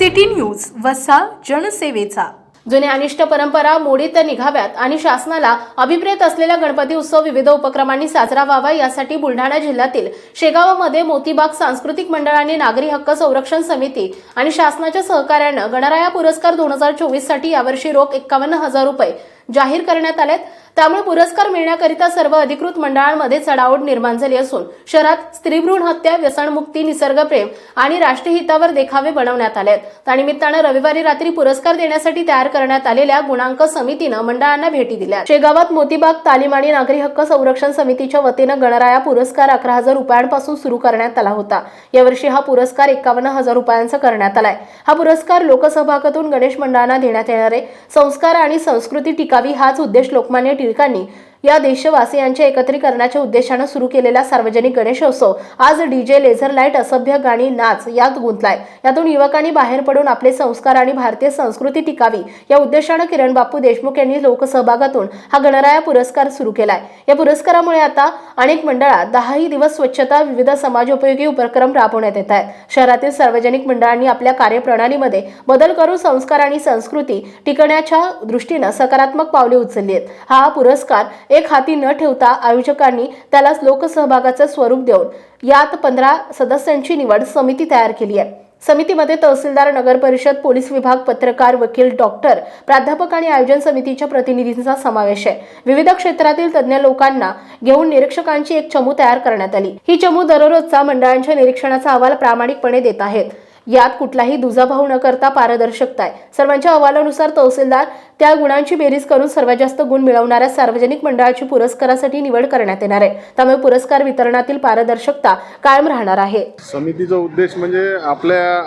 City news वसा जनसेवेचा. जुन्या अनिष्ट परंपरा मोडीत निघाव्यात आणि शासनाला अभिप्रेत असलेला गणपती उत्सव विविध उपक्रमांनी साजरा व्हावा यासाठी बुलढाणा जिल्ह्यातील शेगावमध्ये मोतीबाग सांस्कृतिक मंडळाने नागरी हक्क संरक्षण समिती आणि शासनाच्या सहकार्यानं गणराया पुरस्कार दोन हजार चोवीससाठी यावर्षी रोख एक्कावन्न हजार रुपये जाहीर करण्यात आलेत. त्यामुळे पुरस्कार मिळण्याकरिता सर्व अधिकृत मंडळांमध्ये चढाओढ निर्माण झाली असून शहरात स्त्रीभ्रूण हत्या व्यसनमुक्ती निसर्गप्रेम आणि राष्ट्रहितावर देखावे बनवण्यात आलेत. त्यानिमित्तानं रविवारी रात्री पुरस्कार देण्यासाठी तयार करण्यात आलेल्या गुणांक समितीनं मंडळांना भेटी दिल्या शेगावात मोतीबाग तालीम आणि नागरी हक्क संरक्षण समितीच्या वतीनं गणराया पुरस्कार अकरा हजार रुपयांपासून सुरू करण्यात आला होता. यावर्षी हा पुरस्कार एकावन्न हजार रुपयांचा करण्यात आलाय. हा पुरस्कार लोकसहभागातून गणेश मंडळांना देण्यात येणारे संस्कार आणि संस्कृती टिकावी हाच उद्देश लोकमान्य टिळकांनी या देशवासियांच्या एकत्रीकरणाच्या उद्देशानं सुरू केलेला सार्वजनिक गणेशोत्सव आज डीजे लेझर लाइट असभ्य गाणी नाच यात गुंतलाय. यातून युवकांनी बाहेर पडून आपले संस्कार आणि भारतीय संस्कृती टिकावी. या उद्देशानं किरण बापू देशमुख यांनी लोकसहभागातून हा गणराया पुरस्कार सुरू केलाय. या पुरस्कारामुळे आता अनेक मंडळात दहाही दिवस स्वच्छता विविध समाजोपयोगी उपक्रम राबवण्यात येत आहेत. शहरातील सार्वजनिक मंडळांनी आपल्या कार्यप्रणालीमध्ये बदल करून संस्कार आणि संस्कृती टिकण्याच्या दृष्टीनं सकारात्मक पावले उचलली आहेत. हा पुरस्कार एक हाती न ठेवता आयोजकांनी त्याला लोकसहभागाचं स्वरूप देऊन यात पंधरा सदस्यांची निवड समिती तयार केली आहे. समितीमध्ये तहसीलदार नगर परिषद पोलीस विभाग पत्रकार वकील डॉक्टर प्राध्यापक आणि आयोजन समितीच्या प्रतिनिधींचा समावेश आहे. विविध क्षेत्रातील तज्ज्ञ लोकांना घेऊन निरीक्षकांची एक चमू तयार करण्यात आली. ही चमू दररोजचा मंडळांच्या निरीक्षणाचा अहवाल प्रामाणिकपणे देत आहेत. यात कुठलाही दुजाभाव न करता पारदर्शकता आहे सर्वांच्या अहवालानुसार तहसीलदार त्या गुणांची बेरीज करून सर्वात जास्त गुण मिळवणाऱ्या सार्वजनिक मंडळाची पुरस्कारासाठी निवड करण्यात येणार आहे. त्यामुळे पुरस्कार वितरणातील पारदर्शकता कायम राहणार आहे. समितीचा उद्देश म्हणजे आपल्या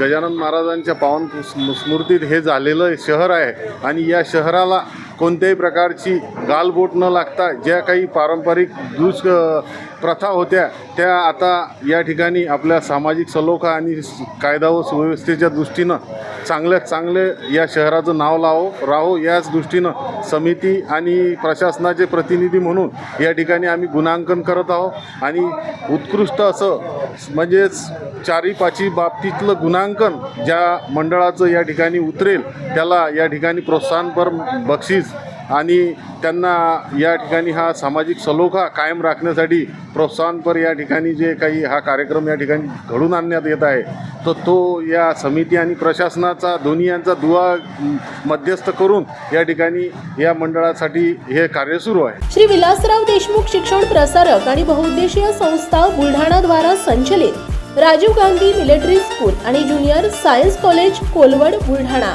गजानन महाराजांच्या पावन स्मृतीत हे झालेलं शहर आहे आणि या शहराला कोणत्याही प्रकारची गालबोट न लागता ज्या काही पारंपरिक दुष प्रथा होत्या त्या आता या ठिकाणी आपल्या सामाजिक सलोखा आणि कायदा व सुव्यवस्थेच्या दृष्टीनं चांगल्यात चांगले या शहराचं नाव लावो राहो याच दृष्टीनं समिती आणि प्रशासनाचे प्रतिनिधी म्हणून या ठिकाणी आम्ही गुणांकन करत आहोत. आणि उत्कृष्ट असं म्हणजेच चारी पाची बाबतीतलं गुणांकन ज्या मंडळाचं या ठिकाणी उतरेल त्याला या ठिकाणी प्रोत्साहनपर बक्षीस आणि त्यांना या ठिकाणी हा सामाजिक सलोखा कायम राखण्यासाठी प्रोत्साहनपर या ठिकाणी जे काही हा कार्यक्रम या ठिकाणी घडून आणण्यात येत आहे तर तो या समिती आणि प्रशासनाचा दोन्ही यांचा दुवा मध्यस्थ करून या ठिकाणी या मंडळासाठी हे कार्य सुरू आहे. श्री विलासराव देशमुख शिक्षण प्रसारक आणि बहुउद्देशीय संस्था बुलढाणाद्वारा संचलित राजीव गांधी मिलिटरी स्कूल आणि junior science college Kolwad Buldhana.